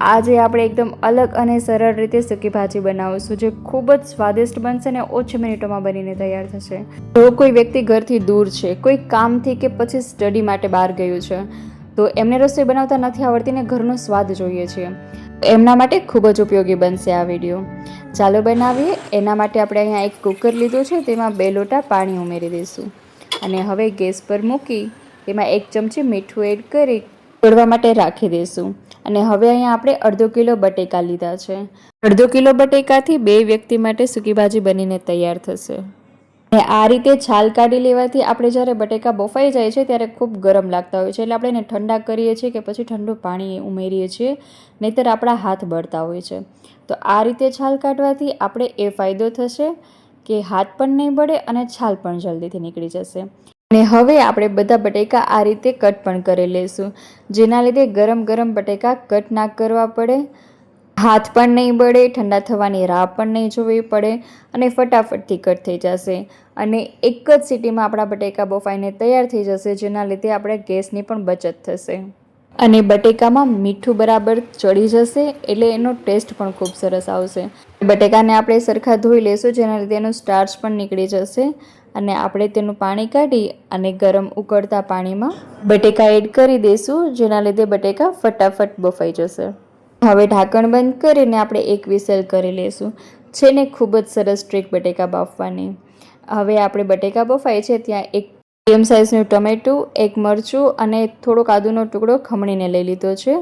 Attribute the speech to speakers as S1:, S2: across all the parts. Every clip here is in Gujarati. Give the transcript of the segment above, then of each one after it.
S1: આજે આપણે એકદમ અલગ અને સરળ રીતે સૂકી ભાજી બનાવીશું, જે ખૂબ જ સ્વાદિષ્ટ બનશે અને ઓછી મિનિટોમાં બનીને તૈયાર થશે. જો કોઈ વ્યક્તિ ઘરથી દૂર છે, કોઈ કામથી કે પછી સ્ટડી માટે બહાર ગયું છે, તો એમને રસોઈ બનાવતા નથી આવડતી ને ઘરનો સ્વાદ જોઈએ છે. એમના માટે ખૂબ જ ઉપયોગી બનશે આ વીડિયો. ચાલો બનાવીએ. એના માટે આપણે અહીંયા એક કુકર લીધું છે, તેમાં બે લોટા પાણી ઉમેરી દઈશું. અને હવે ગેસ પર મૂકી, તેમાં એક ચમચી મીઠું એડ કરી તોડવા માટે રાખી દઈશું. અને હવે અહીંયા આપણે અડધો કિલો બટેકા લીધા છે. અડધો કિલો બટેકાથી બે વ્યક્તિ માટે સૂકી ભાજી બનીને તૈયાર થશે. અને આ રીતે છાલ કાઢી લેવાથી આપણે જ્યારે બટેકા બફાઈ જાય છે ત્યારે ખૂબ ગરમ લાગતા હોય છે. એટલે આપણે એને ઠંડા કરીએ છીએ કે પછી ઠંડુ પાણી ઉમેરીએ છીએ, નહીંતર આપણા હાથ બળતા હોય છે. તો આ રીતે છાલ કાઢવાથી આપણે એ ફાયદો થશે કે હાથ પણ નહીં બળે અને છાલ પણ જલ્દીથી નીકળી જશે. અને હવે આપણે બધા બટેકા આ રીતે કટ પણ કરી લઈશું. જેના લીધે ગરમ ગરમ બટેકા કટ ના કરવા પડે. હાથ પણ નહીં બળે, ઠંડા થવાની રાહ પણ નહીં જોવી પડે અને ફટાફટથી કટ થઈ જશે. અને એક જ સિટીમાં આપણા બટેકા બફાઈને તૈયાર થઈ જશે, જેના લીધે આપણે ગેસની પણ બચત થશે. અને બટેકામાં મીઠું બરાબર ચડી જશે, એટલે એનો ટેસ્ટ પણ ખૂબ સરસ આવશે. બટેકાને આપણે સરખા ધોઈ લઈશું, જેના લીધે એનો સ્ટાર્ચ પણ નીકળી જશે. અને આપણે તેનું પાણી કાઢી અને ગરમ ઉકળતા પાણીમાં બટેકા એડ કરી દઈશું જેના લીધે બટેકા ફટાફટ બફાઈ જશે. હવે ઢાંકણ બંધ કરીને આપણે એક વિસલ કરી લઈશું છે ને ખૂબ જ સરસ ટ્રીક બટેકા બાફવાની. હવે આપણે બટેકા બફાય છે ત્યાં એક મીડિયમ સાઇઝનું ટમેટું, એક મરચું અને થોડો કાદુનો ટુકડો ખમણીને લઈ લીધો છે.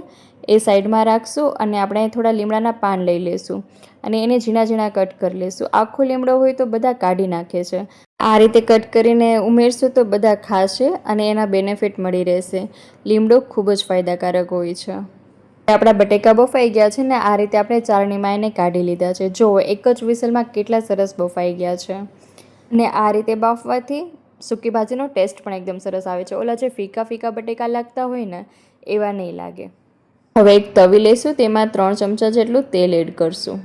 S1: એ સાઈડમાં રાખશું અને આપણે થોડા લીમડાના પાન લઈ લઈશું અને એને ઝીણા ઝીણા કટ કરી લઈશું આખો લીમડો હોય તો બધા કાઢી નાખે છે. આ રીતે કટ કરીને ઉમેરશું તો બધા ખાશે અને એના બેનિફિટ મળી રહેશે. લીમડો ખૂબ જ ફાયદાકારક હોય છે. આપણા બટેકા બફાઈ ગયા છે ને આ રીતે આપણે ચારણીમાં એને કાઢી લીધા છે. જુઓ એક જ વિસલમાં કેટલા સરસ બફાઈ ગયા છે. અને આ રીતે બાફવાથી સૂકી ભાજીનો ટેસ્ટ પણ એકદમ સરસ આવે છે. ઓલા જે ફીકા ફીકા બટેકા લાગતા હોય ને, એવા નહીં લાગે. હવે એક તવી લઈશું, તેમાં ત્રણ ચમચા જેટલું તેલ એડ કરશું.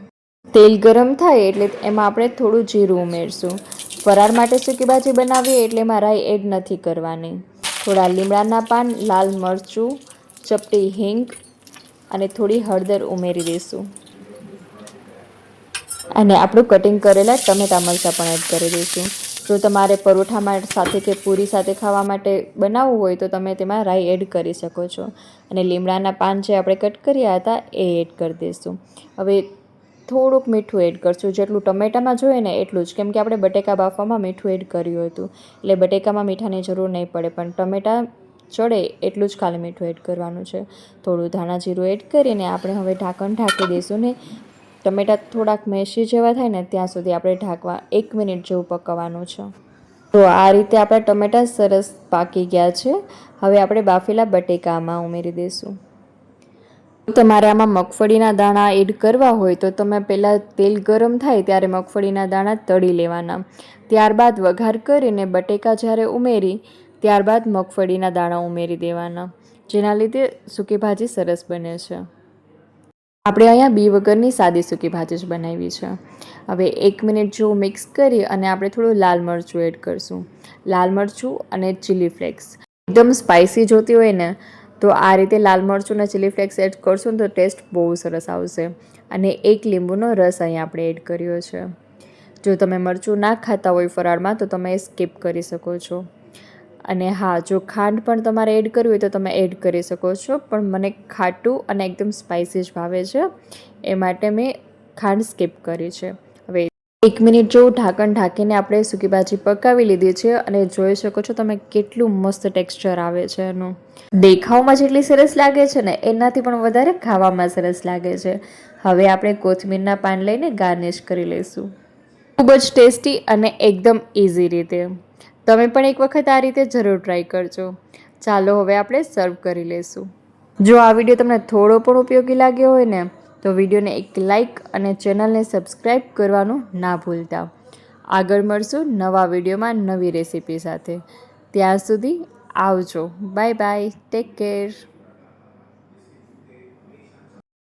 S1: તેલ ગરમ થાય એટલે એમાં આપણે થોડું જીરું ઉમેરશું. ફરાર માટે સૂકી ભાજી બનાવીએ એટલે એમાં રાઈ એડ નથી કરવાની. થોડા લીમડાના પાન, લાલ મરચું, ચપટી હિંગ અને થોડી હળદર ઉમેરી દઈશું. અને આપણું કટિંગ કરેલા ટમેટા મરચાં પણ એડ કરી દઈશું. જો તમારે પરોઠા સાથે કે પૂરી સાથે ખાવા માટે બનાવવું હોય તો તમે તેમાં રાઈ એડ કરી શકો છો. અને લીમડાના પાન જે આપણે કટ કર્યા હતા એ એડ કરી દઈશું. હવે થોડુંક મીઠું એડ કરશું. જેટલું ટમેટામાં જોઈએ ને એટલું જ. કેમ કે આપણે બટેકા બાફવામાં મીઠું એડ કર્યું હતું. એટલે બટેકામાં મીઠાની જરૂર નહીં પડે. પણ ટમેટા ચડે એટલું જ ખાલી મીઠું એડ કરવાનું છે. થોડું ધાણા જીરું એડ કરીને આપણે હવે ઢાંકણ ઢાંકી દઈશું ને ટમેટા થોડાક મેશી જેવા થાય ને ત્યાં સુધી આપણે ઢાંકવા એક મિનિટ જેવું પકવવાનું છે. તો આ રીતે આપણા ટમેટા સરસ પાકી ગયા છે. હવે આપણે બાફેલા બટેકામાં ઉમેરી દઈશું. તમારે આમાં મગફળીના દાણા એડ કરવા હોય તો તમે પહેલાં તેલ ગરમ થાય ત્યારે મગફળીના દાણા તળી લેવાના. ત્યારબાદ વઘાર કરીને બટેકા જ્યારે ઉમેરી, ત્યારબાદ મગફળીના દાણા ઉમેરી દેવાના. જેના લીધે સૂકી ભાજી સરસ બને છે. આપણે અહીંયા બી વગરની સાદી સૂકી ભાજી જ બનાવી છે. હવે એક મિનિટ જેવું મિક્સ કરી અને આપણે થોડું લાલ મરચું એડ કરશું. લાલ મરચું અને ચીલી ફ્લેક્સ એકદમ સ્પાઇસી જોતી હોય ને તો આ રીતે લાલ મરચું અને ચીલી ફ્લેક્સ એડ કરશું તો ટેસ્ટ બહુ સરસ આવશે. અને એક લીંબુનો રસ અહીંયા આપણે એડ કર્યો છે. જો તમે મરચું ના ખાતા હોય ફરાળમાં તો તમે સ્કીપ કરી શકો છો. અને હા, જો ખાંડ પણ તમારે એડ કરવી હોય તો તમે એડ કરી શકો છો. પણ મને ખાટું અને એકદમ સ્પાઇસી જ ભાવે છે. એ માટે મેં ખાંડ સ્કીપ કરી છે. એક મિનિટ જેવું ઢાંકણ ઢાંકીને આપણે સૂકી ભાજી પકાવી લીધી છે અને જોઈ શકો છો તમે કેટલું મસ્ત ટેક્સચર આવે છે એનું. દેખાવમાં જેટલી સરસ લાગે છે ને, એનાથી પણ વધારે ખાવામાં સરસ લાગે છે. હવે આપણે કોથમીરના પાન લઈને ગાર્નિશ કરી લઈશું. ખૂબ જ ટેસ્ટી અને એકદમ ઇઝી રીતે. તમે પણ એક વખત આ રીતે જરૂર ટ્રાય કરજો. ચાલો હવે આપણે સર્વ કરી લઈશું. જો આ વીડિયો તમને થોડો પણ ઉપયોગી લાગ્યો હોય ને તો વિડીયોને એક લાઇક અને ચેનલને સબસ્ક્રાઈબ કરવાનું ના ભૂલતા. આગળ મળશું નવા વિડીયોમાં નવી રેસીપી સાથે. ત્યાં સુધી આવજો. Bye bye. Take care